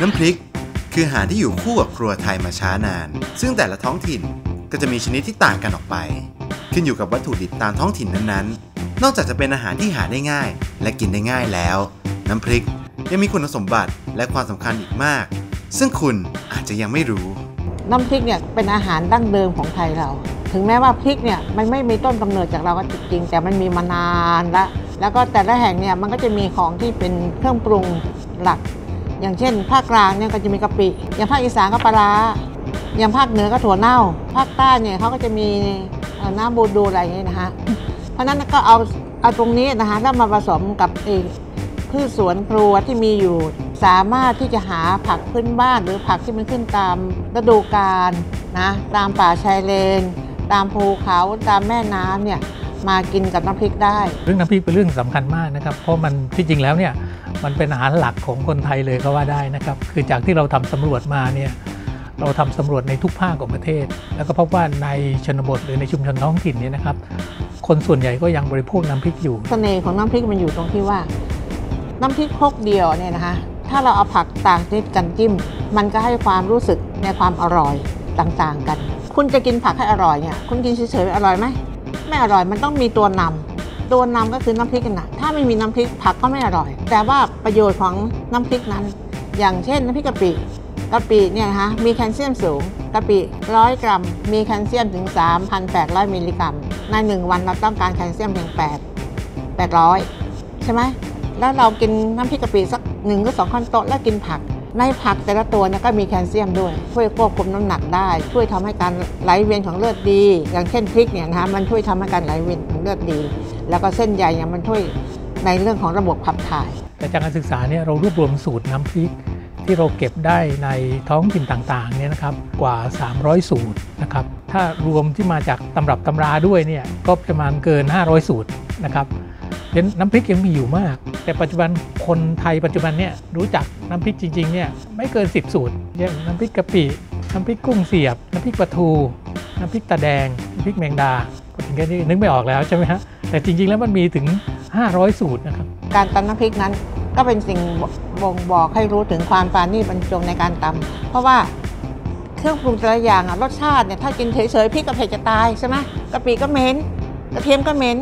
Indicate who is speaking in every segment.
Speaker 1: น้ำพริกคืออาหารที่อยู่คู่กับครัวไทยมาช้านาน ซึ่งแต่ละท้องถิ่นก็จะมีชนิดที่ต่างกันออกไป ขึ้นอยู่กับวัตถุดิบตามท้องถิ่นนั้นๆ นอกจากจะเป็นอาหารที่หาได้ง่าย และกินได้ง่ายแล้ว น้ำพริกยังมีคุณสมบัติและความสำคัญอีกมาก ซึ่งคุณอาจจะยังไม่รู้
Speaker 2: น้ำพริกเนี่ยเป็นอาหารดั้งเดิมของไทยเรา ถึงแม้ว่าพริกเนี่ยมันไม่มีต้นกำเนิดจากเราก็จริงแต่มันมีมานานละแล้วก็แต่ละแห่งเนี่ยมันก็จะมีของที่เป็นเครื่องปรุงหลัก อย่างเช่น ภาคกลางเนี่ยก็จะมีกะปิ อย่างภาคอีสานก็ปลาร้าอย่างภาคเหนือก็ถั่วเน่า ภาคใต้เนี่ยเขาก็จะมีน้ำบูดูอะไรอย่างเงี้ยนะคะเพราะฉะนั้นก็เอาเอาตรงนี้นะคะแล้วมาผสมกับไอ้พืชสวนครัวที่มีอยู่ สามารถที่จะหาผักพื้นบ้านหรือผักที่มันขึ้นตามฤดูกาลนะตามป่าชายเลน ตามภูเขาตามแม่น้ำเนี่ย มากินกับน้ำพริกได้
Speaker 3: เรื่องน้ำพริกเป็นเรื่องสำคัญมากนะครับ เพราะมันที่จริงแล้วเนี่ยมันเป็นอาหารหลักของคนไทยเลยก็ว่าได้นะครับ คือจากที่เราทำสำรวจมาเนี่ยเราทำสำรวจในทุกภาคของประเทศ แล้วก็พบว่าในชนบทหรือในชุมชนท้องถิ่นเนี่ยนะครับ คนส่วนใหญ่ก็ยังบริโภคน้ำพริกอยู่
Speaker 2: เสน่ห์ของน้ำพริกมันอยู่ตรงที่ว่า น้ำพริกครกเดียวเนี่ยนะคะ ถ้าเราเอาผักต่างชนิดกันจิ้ม มันก็ให้ความรู้สึกในความอร่อยต่างๆกัน คุณจะกินผักให้อร่อยเนี่ยคุณกินเฉยๆอร่อยไหม ไม่อร่อยมันต้องมีตัวนำตัวนำก็คือน้ำพริกกันนะถ้าไม่มีน้ำพริกผักก็ไม่อร่อย แต่ว่าประโยชน์ของน้ำพริกนั้น อย่างเช่นน้ำพริกกะปิกะปิเนี่ยนะคะมีแคลเซียมสูงกะปิร้อยกรัม มีแคลเซียมถึง 3,800 มิลลิกรัม ในหนึ่งวันเราต้องการแคลเซียมเพียง8 800 ใช่ไหมแล้วเรากินน้ำพริกกะปิสักหนึ่งหรือสองข้อนโต๊ะแล้วกินผัก ในผักแต่ละตัวเนี่ยก็มีแคลเซียมด้วย ช่วยควบคุมน้ำหนักได้ ช่วยทำให้การไหลเวียนของเลือดดี อย่างเช่นพริกเนี่ยนะคะมันช่วยทำให้การไหลเวียนของเลือดดี แล้วก็เส้นใยเนี่ยมันช่วยในเรื่องของระบบขับถ่าย
Speaker 3: แต่จากการศึกษาเนี่ยเรารวบรวมสูตรน้ำพริกที่เราเก็บได้ในท้องถิ่นต่างๆเนี่ยนะครับกว่า 300 สูตรนะครับถ้ารวมที่มาจากตำรับตำราด้วยเนี่ยก็ประมาณเกิน 500 สูตรนะครับเพราะฉะนั้นน้ำพริกยังมีอยู่มาก แต่ปัจจุบัน คนไทยปัจจุบันเนี่ยรู้จักน้ำพริกจริงๆเนี่ยไม่เกิน 10 สูตรอย่างน้ำพริกกะปิน้ำพริกกุ้งเสียบ น้ำพริกปลาทู น้ำพริกตาแดง น้ำพริกแมงดาถึงแค่นี้นึกไม่ออกแล้วใช่ไหมฮะแต่จริงๆแล้วมันมีถึง 500 สูตรนะครับ
Speaker 2: การตำน้ำพริกนั้นก็เป็นสิ่งบ่งบอกให้รู้ถึงความปราณีตบรรจงในการตำเพราะว่าเครื่องปรุงแต่ละอย่างรสชาติเนี่ยถ้ากินเฉยๆพริกกับเผ็ดจะตายใช่ไหมกะปิก็เหม็นกระเทียมก็เหม็น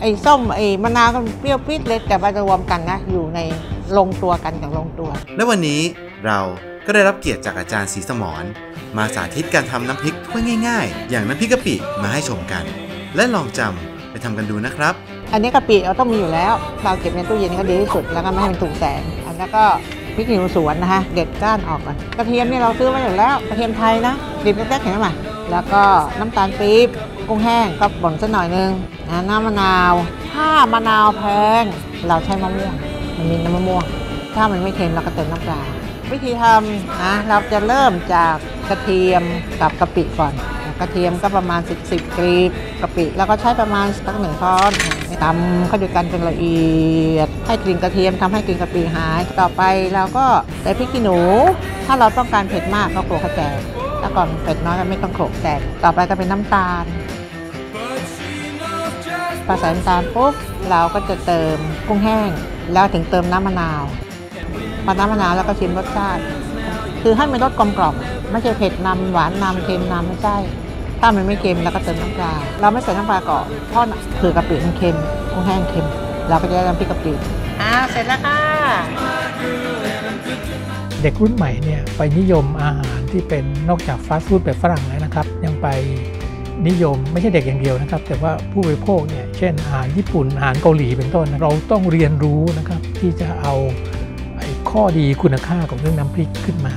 Speaker 2: ไอ้ส้มไอ้มะนาวก็เปรี้ยวปิดเลยแต่มารวมกันนะ อยู่ในลงตัวกันอย่างลงตัว
Speaker 1: และวันนี้เราก็ได้รับเกียรติจากอาจารย์ศรีสมรมาสาธิตการทำน้ำพริกถ้วยง่าย ๆ อย่างน้ำพริกกะปิมาให้ชมกัน และลองจำไปทำกันดูนะครับ
Speaker 2: อันนี้กะปิเราต้องมีอยู่แล้ว เราเก็บในตู้เย็นก็ดีที่สุดแล้วก็ไม่ให้มันถูกแสงอันนั้นก็พริกขี้หนูสวนนะคะเด็ดก้านออกก่อนกระเทียมเนี่ยเราซื้อไว้อยู่แล้วกระเทียมไทยนะดิบเล็กๆเห็นไหมแล้วก็น้ำตาลปี๊บ กุ้งแห้งก็บ่นสักหน่อยนึงนะน้ำมะนาว ถ้ามะนาวแพง เราใช้มะม่วง มันมีน้ำมะม่วง ถ้ามันไม่เค็มเราก็เติมน้ำปลา วิธีทำนะเราจะเริ่มจากกระเทียมกับกะปิก่อน กระเทียมก็ประมาณ 10 10กรีบกะปิ แล้วก็ใช้ประมาณสักหนึ่งช้อนตำเข้าด้วยกันจนละเอียด ให้กลิ่นกระเทียมทำให้กลิ่นกะปิหาย ต่อไปเราก็ใส่พริกขี้หนู ถ้าเราต้องการเผ็ดมากก็โขลกกระแจกถ้าก่อนเผ็ดน้อยก็ไม่ต้องโขลกแจกต่อไปก็เป็นน้ำตาล พอใส่น้ำตาลปุ๊บเราก็จะเติมกุ้งแห้ง แล้วถึงเติมน้ำมะนาวพอน้ำมะนาวแล้วก็ชิมรสชาติ คือให้มันรสกลมกล่อมไม่ใช่เผ็ดนำหวานนำเค็มนำไม่ใช่ ถ้ามันไม่เค็มเราก็เติมน้ำปลา เราไม่ใส่น้ำปลาก่อนเพราะคือกะปิมันเค็มกุ้งแห้งเค็ม เราก็จะได้น้ำพริกกะปิอ่าเสร็จแล้วค่ะ
Speaker 3: เด็กรุ่นใหม่เนี่ยไปนิยมอาหารที่เป็นนอกจากฟาสต์ฟู้ดแบบฝรั่งแล้วนะครับ ยังไป นิยมไม่ใช่เด็กอย่างเดียวนะครับ แต่ว่าผู้บริโภคเนี่ยเช่นอาหารญี่ปุ่นอาหารเกาหลีเป็นต้น เราต้องเรียนรู้นะครับที่จะเอาข้อดีคุณค่าของเรื่องน้ำพริกขึ้นมา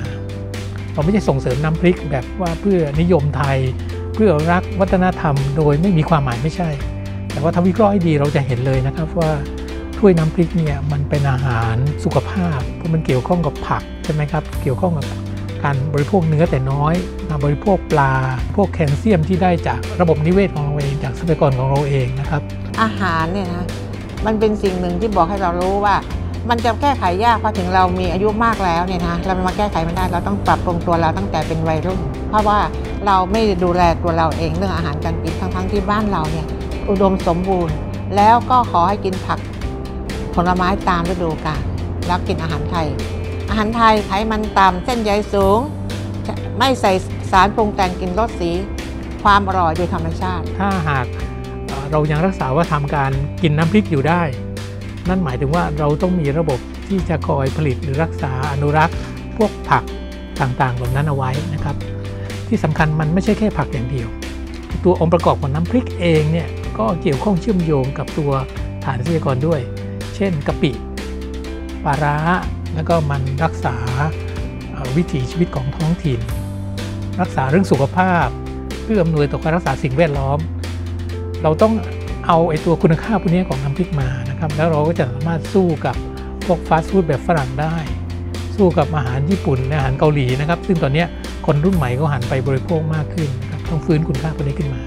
Speaker 3: เราไม่ใช่ส่งเสริมน้ำพริกแบบว่าเพื่อนิยมไทย เพื่อรักวัฒนธรรม โดยไม่มีความหมายไม่ใช่ แต่ว่าถ้าวิเคราะห์ให้ดีเราจะเห็นเลยนะครับว่าถ้วยน้ำพริกเนี่ยมันเป็นอาหารสุขภาพเพราะมันเกี่ยวข้องกับผักใช่ไหมครับเกี่ยวข้องกับ การบริโภคเนื้อแต่น้อยกาบริโภคปลา พวกแคลเซียมที่ได้จากระบบนิเวศของเราเองจากทรัพยากรของเราเองนะครับ
Speaker 2: อาหารเนี่ยนะมันเป็นสิ่งหนึ่งที่บอกให้เรารู้ว่า มันจะแก้ไขยากพอถึงเรามีอายุมากแล้วเนี่ยนะเรามาแก้ไขมันได้เราต้องปรับปรุงตัวเราตั้งแต่เป็นวัยรุ่น เพราะว่าเราไม่ดูแลตัวเราเองเรื่องอาหารการกินทั้งๆที่บ้านเราเนี่ยอุดมสมบูรณ์ แล้วก็ขอให้กินผักผลไม้ตามฤดูกาลแล้วกินอาหารไทย อาหารไทยไขมันต่ำเส้นใยสูง ไม่ใส่สารปรุงแต่งกลิ่นรสสี ความอร่อยโดยธรรมชาติ
Speaker 3: ถ้าหากเอ่อเรายังรักษาว่าทำการกินน้ำพริกอยู่ได้ นั่นหมายถึงว่าเราต้องมีระบบที่จะคอยผลิตหรือรักษาอนุรักษ์ พวกผักต่างๆเหล่านั้นเอาไว้นะครับ ที่สำคัญมันไม่ใช่แค่ผักอย่างเดียว ตัวองค์ประกอบของน้ำพริกเองเนี่ยก็เกี่ยวข้องเชื่อมโยงกับตัวฐานทรัพยากรด้วย เช่นกะปิปลาร้า แล้วก็มันรักษาวิถีชีวิตของท้องถิ่น รักษาเรื่องสุขภาพ เพื่ออำนวยต่อการรักษาสิ่งแวดล้อม เราต้องเอาไอ้ตัวคุณค่าพวกนี้ของน้ำพริกมานะครับ แล้วเราก็จะสามารถสู้กับพวกฟาสต์ฟู้ดแบบฝรั่งได้ สู้กับอาหารญี่ปุ่นอาหารเกาหลีนะครับ ซึ่งตอนนี้คนรุ่นใหม่ก็หันไปบริโภคมากขึ้นนะครับต้องฟื้นคุณค่าพวกนี้ขึ้นมา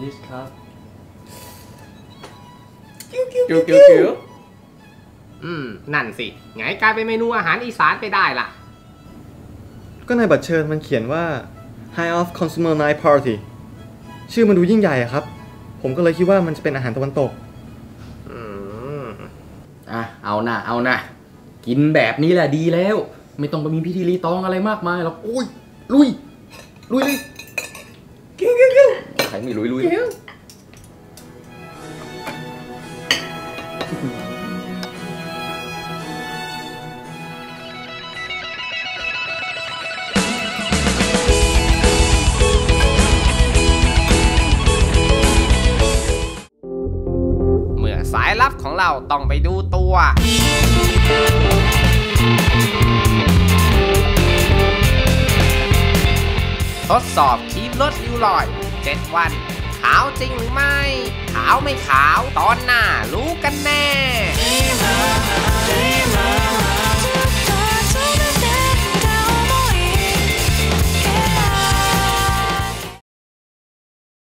Speaker 1: เม
Speaker 4: นดิสครับ
Speaker 1: กิ้วกิ้ว
Speaker 4: กิ้
Speaker 1: กิ้
Speaker 4: ว
Speaker 1: ว
Speaker 4: กิ้ว
Speaker 1: กิ้
Speaker 4: กิ้
Speaker 1: ว
Speaker 4: วอืม นั่นสิ ไงกลายเป็นเมนูอาหารอีสานไปได้ล่ะ
Speaker 5: ก็ในบัตรเชิญมันเขียนว่า High of Consumer Night Party ชื่อมันดูยิ่งใหญ่อะครับ ผมก็เลยคิดว่ามันจะเป็นอาหารตะวันตก
Speaker 4: อืม
Speaker 6: อะ เอานะเอานะกินแบบนี้แหละดีแล้ว ไม่ต้องไปมีพิธีรีตองอะไรมากมายหรอกอุ้ย ลุย ลุยเลยกิ้วกิ้ว กิ้วใครไม่ลุยลุย
Speaker 4: เมื่อสายลับของเราต้องไปดูตัวทดสอบคีมลดริ้วรอย 7 วัน ขาวจริงหรือไม่ ขาวไม่ขาวตอนหน้ารู้กันแน่